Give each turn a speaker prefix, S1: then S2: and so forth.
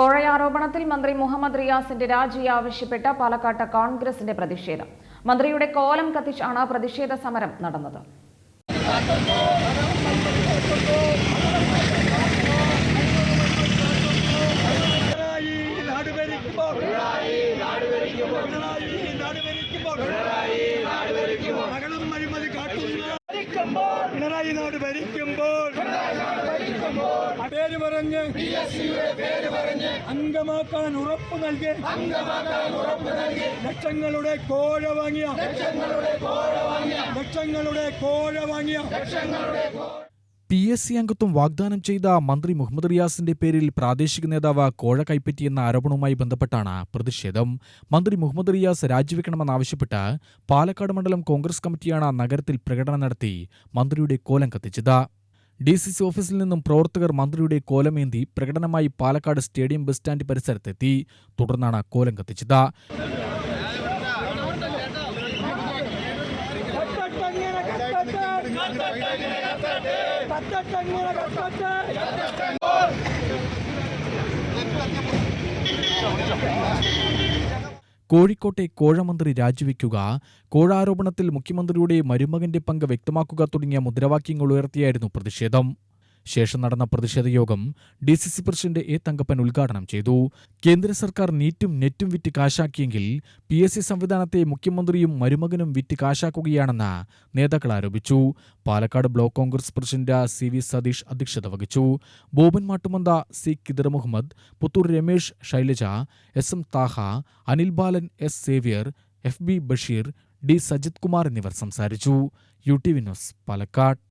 S1: കോഴയാരോപണത്തിൽ മന്ത്രി മുഹമ്മദ് റിയാസിന്റെ രാജി ആവശ്യപ്പെട്ട പാലക്കാട്ട് കോൺഗ്രസിന്റെ പ്രതിഷേധം. മന്ത്രിയുടെ കോലം കത്തിച്ചാണ് പ്രതിഷേധ സമരം നടന്നത്.
S2: നാട് ഭരിക്കുമ്പോൾ പേര് പറഞ്ഞ് അംഗമാക്കാൻ ഉറപ്പ് നൽകി ലക്ഷങ്ങളുടെ കോഴ വാങ്ങിയ ലക്ഷങ്ങളുടെ കോഴ വാങ്ങിയ
S3: പി എസ് സി അംഗത്വം വാഗ്ദാനം ചെയ്ത മന്ത്രി മുഹമ്മദ് റിയാസിന്റെ പേരിൽ പ്രാദേശിക നേതാവ് കോഴ കൈപ്പറ്റിയെന്ന ആരോപണവുമായി ബന്ധപ്പെട്ടാണ് പ്രതിഷേധം. മന്ത്രി മുഹമ്മദ് റിയാസ് രാജിവെക്കണമെന്നാവശ്യപ്പെട്ട് പാലക്കാട് മണ്ഡലം കോൺഗ്രസ് കമ്മിറ്റിയാണ് നഗരത്തിൽ പ്രകടനം നടത്തി മന്ത്രിയുടെ കോലം കത്തിച്ചത്. ഡി സി സി ഓഫീസിൽ നിന്നും പ്രവർത്തകർ മന്ത്രിയുടെ കോലമേന്തി പ്രകടനമായി പാലക്കാട് സ്റ്റേഡിയം ബസ് സ്റ്റാൻഡ് പരിസരത്തെത്തി. തുടർന്നാണ് കോലം കത്തിച്ചത്. കോഴിക്കോട്ടെ കോഴമന്ത്രി രാജിവെക്കുക കോഴാരോപണത്തിൽ മുഖ്യമന്ത്രിയുടെ മരുമകന്റെ പങ്ക് വ്യക്തമാക്കുക തുടങ്ങിയ മുദ്രാവാക്യങ്ങൾ ഉയർത്തിയായിരുന്നു പ്രതിഷേധം. ശേഷം നടന്ന പ്രതിഷേധ യോഗം D C C president A Thankappan ഉദ്ഘാടനം ചെയ്തു. കേന്ദ്ര സർക്കാർ നീറ്റും നെറ്റും വിറ്റ് കാശാക്കിയെങ്കിൽ പി എസ് സി സംവിധാനത്തെ മുഖ്യമന്ത്രിയും മരുമകനും വിറ്റ് കാശാക്കുകയാണെന്ന് നേതാക്കൾ ആരോപിച്ചു. Palakkad block Congress president C V Satheesh അധ്യക്ഷത വഹിച്ചു. Boban Mattumantha C Kidar Muhammad Puthur Ramesh Shailaja S M Thaha Anil Balan S Xavier F B Basheer D Sajith Kumar എന്നിവർ സംസാരിച്ചു. U T V news Palakkad.